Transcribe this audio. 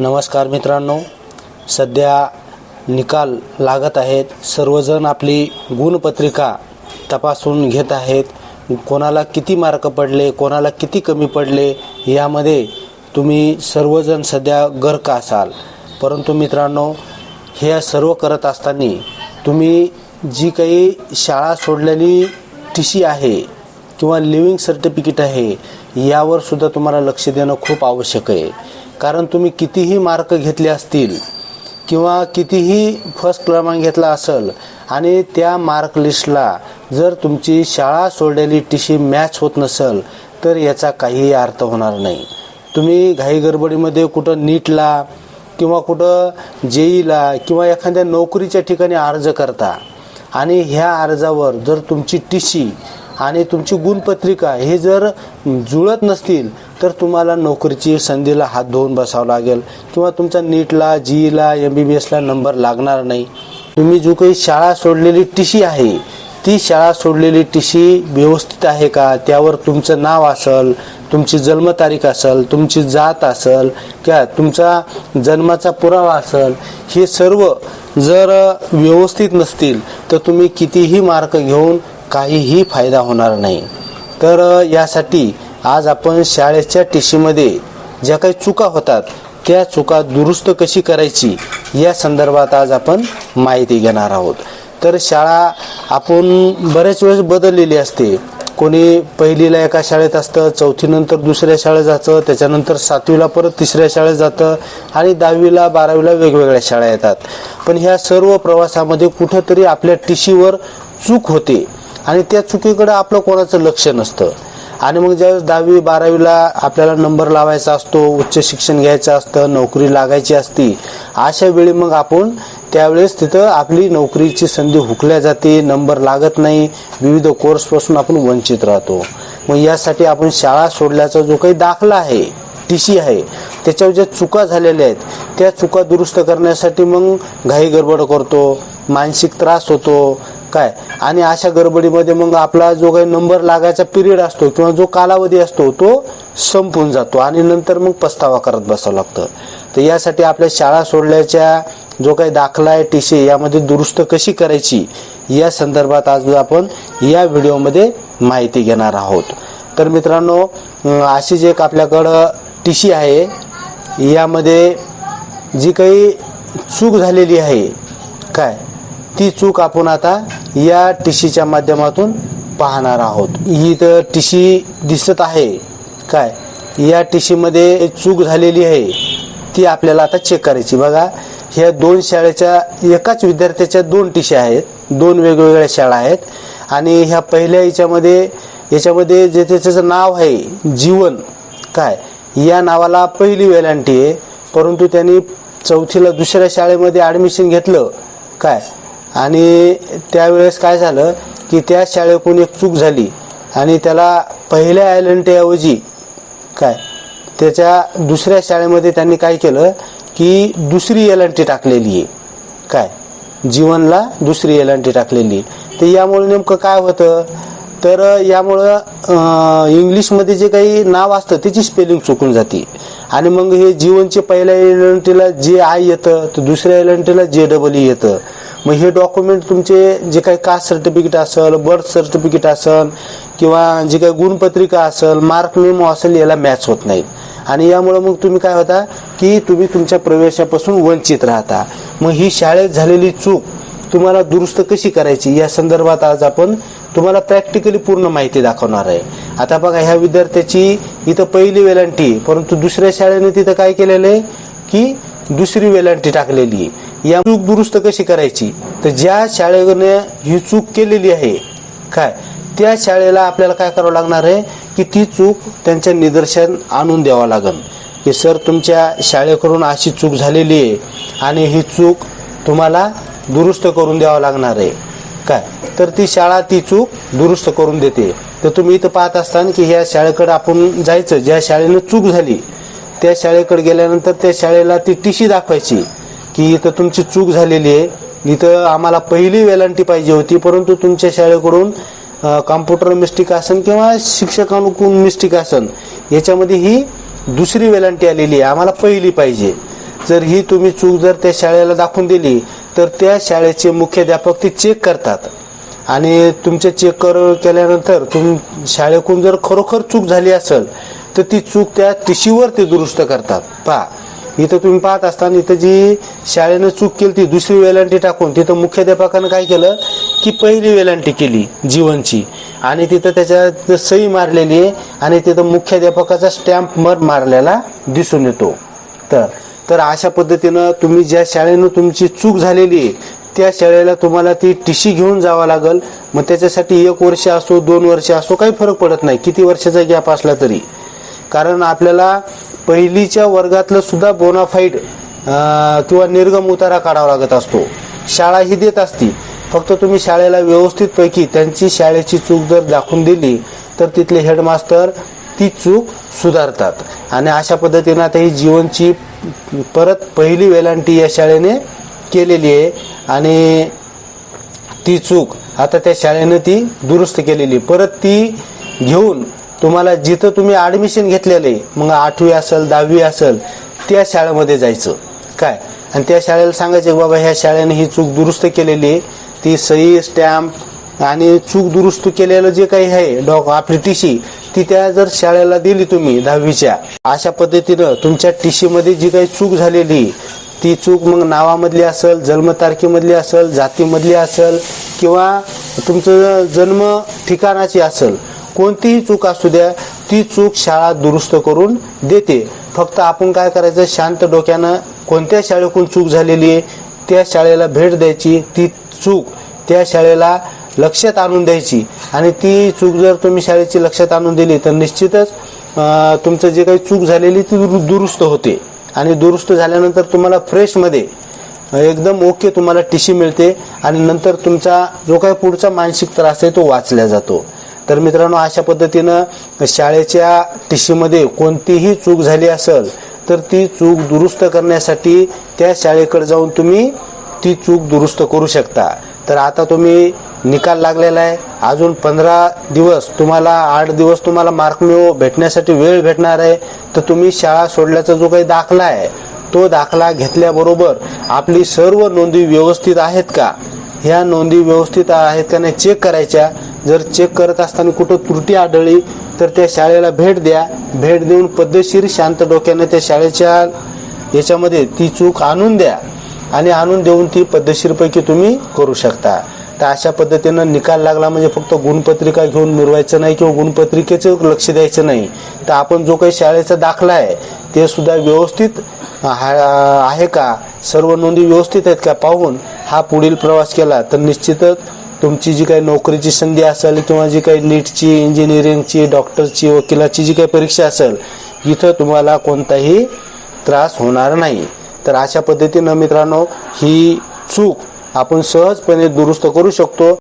नमस्कार मित्रांनो सध्या निकाल लागत आहेत. सर्वजण आपली गुणपत्रिका तपासून घेत आहेत. कोणाला किती मार्क पडले कोणाला किती कमी पडले यामध्ये तुम्ही सर्वजण सध्या गर्क असाल. परंतु मित्रांनो हे सर्व करत असताना तुम्ही जी काही शाळा सोडलेली टी सी आहे किंवा लिव्हिंग सर्टिफिकेट आहे यावर सुद्धा तुम्हाला लक्ष देणं खूप आवश्यक आहे. कारण तुम्ही कितीही मार्क घेतले असतील किंवा कितीही फर्स्ट क्रमांक घेतला असेल आणि त्या मार्क लिस्टला जर तुमची शाळा सोडलेली टीशी मॅच होत नसेल तर याचा काहीही अर्थ होणार नाही. तुम्ही घाई गडबडीमध्ये कुठं नीटला किंवा कुठं जेईला किंवा एखाद्या नोकरीच्या ठिकाणी अर्ज करता आणि ह्या अर्जावर जर तुमची टी आणि तुमची गुणपत्रिका हे जर जुळत नसतील तर तुम्हाला नोकरीची संधीला हात धुवून बसावं लागेल. किंवा तुमचा नीटला जीईला एम बी बी एसला नंबर लागणार नाही. तुम्ही जो काही शाळा सोडलेली टी सी आहे ती शाळा सोडलेली टी सी व्यवस्थित आहे का? त्यावर तुमचं नाव असेल तुमची जन्मतारीख असेल तुमची जात असेल किंवा तुमचा जन्माचा पुरावा असेल हे सर्व जर व्यवस्थित नसतील तर तुम्ही कितीही मार्क घेऊन काहीही फायदा होणार नाही. तर यासाठी आज आपण शाळेच्या टीशीमध्ये ज्या काही चुका होतात त्या चुका दुरुस्त कशी करायची या संदर्भात आज आपण माहिती घेणार आहोत. तर शाळा आपण बऱ्याच वेळेस बदललेली असते. कोणी पहिलीला एका शाळेत असतं चौथीनंतर दुसऱ्या शाळेत जातं त्याच्यानंतर सातवीला परत तिसऱ्या शाळेत जातं आणि दहावीला बारावीला वेगवेगळ्या शाळा येतात. पण ह्या सर्व प्रवासामध्ये कुठंतरी आपल्या टीशीवर चूक होते आणि त्या चुकीकडे आपलं कोणाचं लक्ष नसतं. आणि मग ज्यावेळेस दहावी बारावीला आपल्याला नंबर लावायचा असतो उच्च शिक्षण घ्यायचं असतं नोकरी लागायची असती अशा वेळी मग आपण त्यावेळेस तिथं आपली नोकरीची संधी हुकल्या जाते नंबर लागत नाही विविध कोर्सपासून आपण वंचित राहतो. मग यासाठी आपण शाळा सोडल्याचा जो काही दाखला आहे टी सी आहे त्याच्यावर ज्या चुका झालेल्या आहेत त्या चुका दुरुस्त करण्यासाठी मग घाई गडबड करतो मानसिक त्रास होतो काय? आणि अशा गडबडीमध्ये मग आपला जो काही नंबर लागायचा पिरियड असतो किंवा जो कालावधी असतो तो संपून जातो आणि नंतर मग पस्तावा करत बसावं लागतं. तर यासाठी आपल्या शाळा सोडल्याच्या जो काही दाखला आहे टी सी यामध्ये दुरुस्त कशी करायची या संदर्भात आज आपण या व्हिडिओमध्ये माहिती घेणार आहोत. तर मित्रांनो अशीच एक आपल्याकडं टी सी आहे. यामध्ये जी काही चूक झालेली आहे काय? ती चूक आपण आता या टी माध्यमातून पाहणार आहोत. ही तर टी दिसत आहे. काय? या टी चूक झालेली आहे. ती आपल्याला आता चेक करायची. बघा ह्या दोन शाळेच्या एकाच विद्यार्थ्याच्या दोन टी आहेत. दोन वेगवेगळ्या शाळा आहेत. आणि ह्या पहिल्या याच्यामध्ये याच्यामध्ये जे त्याचं नाव आहे जीवन काय? या नावाला पहिली वेलांटी आहे. परंतु त्यांनी चौथीला दुसऱ्या शाळेमध्ये ॲडमिशन घेतलं. काय? आणि त्यावेळेस काय झालं की त्या शाळेकडून एक चूक झाली. आणि त्याला पहिल्या आयलंटीऐवजी काय त्याच्या दुसऱ्या शाळेमध्ये त्यांनी काय केलं की दुसरी एल टाकलेली आहे. काय जीवनला दुसरी एल एन टी टाकलेली तर यामुळे नेमकं काय होतं? तर यामुळं इंग्लिशमध्ये जे काही नाव असतं त्याची स्पेलिंग चुकून जाते. आणि मग हे जीवनचे पहिल्या एलंटीला जे आय येतं तर दुसऱ्या एलंटीला जे डबल ई येतं. मग हे डॉक्युमेंट तुमचे जे काही कास्ट सर्टिफिकेट असेल बर्थ सर्टिफिकेट असेल किंवा जे काही गुणपत्रिका असेल मार्क मेमो असेल याला मॅच होत नाहीत आणि यामुळं मग तुम्ही काय होता की तुम्ही तुमच्या प्रवेशापासून वंचित राहता. मग ही शाळेत झालेली चूक तुम्हाला दुरुस्त कशी करायची? या संदर्भात आज आपण तुम्हाला प्रॅक्टिकली पूर्ण माहिती दाखवणार आहे. आता बघा ह्या विद्यार्थ्याची इथं पहिली वेलांटी परंतु दुसऱ्या शाळेने तिथं काय केलेलं आहे? की दुसरी वेलांटी टाकलेली आहे. या चूक दुरुस्त कशी करायची? तर ज्या शाळेने ही चूक केलेली आहे काय? त्या शाळेला आपल्याला काय करावं लागणार आहे? की ती चूक त्यांच्या निदर्शन आणून द्यावं लागेल. की सर तुमच्या शाळेकडून अशी चूक झालेली आहे आणि ही चूक तुम्हाला दुरुस्त करून द्यावं लागणार आहे. काय? तर ती शाळा ती चूक दुरुस्त करून देते. तर तुम्ही इथं पाहत असताना की ह्या शाळेकडे आपण जायचं ज्या शाळेनं चूक झाली त्या शाळेकडे गेल्यानंतर त्या शाळेला ती टी सी दाखवायची. की इथं तुमची चूक झालेली आहे. इथं आम्हाला पहिली वेलांटी पाहिजे होती परंतु तुमच्या शाळेकडून कॉम्प्युटर मिस्टेक असन किंवा शिक्षकांकडून मिस्टेक असन याच्यामध्ये ही दुसरी वेलांटी आलेली आहे. आम्हाला पहिली पाहिजे. जर ही तुम्ही चूक जर त्या शाळेला दाखवून दिली तर त्या शाळेचे मुख्याध्यापक ते चेक करतात. आणि तुमचे चेक कर केल्यानंतर तुम शाळेकडून जर खरोखर चूक झाली असेल तर ती चूक त्या टिशीवर ते दुरुस्त करतात. पहा इथं तुम्ही पाहत असताना इथं जी शाळेनं चूक केली ती दुसरी वेलांटी टाकून तिथं मुख्याध्यापकानं काय केलं? की पहिली वेलांटी केली जीवनची. आणि तिथं त्याच्या सई सही मारलेली आहे आणि तिथं मुख्याध्यापकाचा स्टॅम्प मर मारलेला दिसून येतो. तर तर अशा पद्धतीनं तुम्ही ज्या शाळेनं तुमची चूक झालेली आहे त्या शाळेला तुम्हाला ती टीशी घेऊन जावं लागेल. मग त्याच्यासाठी एक वर्ष असो दोन वर्ष असो काही फरक पडत नाही. किती वर्षाचा गॅप असला तरी. कारण आपल्याला पहिलीच्या वर्गातलं सुद्धा बोनाफाईड किंवा निर्गम उतारा काढावा लागत असतो. शाळा ही देत असती. फक्त तुम्ही शाळेला व्यवस्थितपैकी त्यांची शाळेची चूक जर दाखवून दिली तर तिथले हेडमास्टर ती चूक सुधारतात. आणि अशा पद्धतीनं आता ही जीवनची परत पहिली वेलांटी या शाळेने केलेली आहे. आणि ती चूक आता त्या शाळेनं ती दुरुस्त केलेली परत ती घेऊन तुम्हाला जिथं तुम्ही ॲडमिशन घेतलेले मग आठवी असेल दहावी असेल त्या शाळेमध्ये जायचं. काय? आणि त्या शाळेला सांगायचं बाबा ह्या शाळेने ही चूक दुरुस्त केलेली आहे. ती सही स्टॅम्प आणि चूक दुरुस्त केलेलं जे काही आहे डॉक आपली टीशी ती त्या जर शाळेला दिली तुम्ही दहावीच्या अशा पद्धतीनं तुमच्या टीशीमध्ये जी काही चूक झालेली ती चूक मग नावामधली असेल जन्मतारखेमधली असेल जातीमधली असेल किंवा तुमचं जन्म ठिकाणाची असेल कोणतीही चूक असू द्या ती चूक शाळा दुरुस्त करून देते. फक्त आपण काय करायचं शांत डोक्यानं कोणत्या शाळेकडून चूक झालेली आहे त्या शाळेला भेट द्यायची ती चूक त्या शाळेला लक्षात आणून द्यायची. आणि ती चूक जर तुम्ही शाळेची लक्षात आणून दिली तर निश्चितच तुमचं जे काही चूक झालेली ती दुरुस्त होते. आणि दुरुस्त झाल्यानंतर तुम्हाला फ्रेशमध्ये एकदम ओके तुम्हाला टीशी मिळते. आणि नंतर तुमचा जो काही पुढचा मानसिक त्रास आहे तो वाचला जातो. तर मित्रांनो अशा पद्धतीनं शाळेच्या टीशीमध्ये कोणतीही चूक झाली असेल तर ती चूक दुरुस्त करण्यासाठी त्या शाळेकडे जाऊन तुम्ही ती चूक दुरुस्त करू शकता. तर आता तुम्ही निकाल लागलेला आहे. अजून पंधरा दिवस तुम्हाला आठ दिवस तुम्हाला मार्क मिळव भेटण्यासाठी वेळ भेटणार आहे. तर तुम्ही शाळा सोडल्याचा जो काही दाखला आहे तो दाखला घेतल्याबरोबर आपली सर्व नोंदी व्यवस्थित आहेत का? ह्या नोंदी व्यवस्थित आहेत का नाही चेक करायच्या. जर चेक करत असताना कुठं त्रुटी आढळली तर त्या शाळेला भेट द्या. भेट देऊन पद्धतशीर शांत डोक्याने त्या शाळेच्या याच्यामध्ये ती चूक आणून द्या. आणि आणून देऊन ती पद्धतशीरपैकी तुम्ही करू शकता. तर अशा पद्धतीनं निकाल लागला म्हणजे फक्त गुणपत्रिका घेऊन मिरवायचं नाही किंवा गुणपत्रिकेचं लक्ष द्यायचं नाही. तर आपण जो काही शाळेचा दाखला आहे ते सुद्धा व्यवस्थित हा- आहे का? सर्व नोंदी व्यवस्थित आहेत का? पाहून हा पुढील प्रवास केला तर निश्चितच तुमची जी काही नोकरीची संधी असेल किंवा जी काही नीटची इंजिनिअरिंगची डॉक्टरची वकिलाची जी काही परीक्षा असेल इथं तुम्हाला कोणताही त्रास होणार नाही. तर अशा पद्धतीनं मित्रांनो ही चूक आपण सहजपणे दुरुस्त करू शकतो.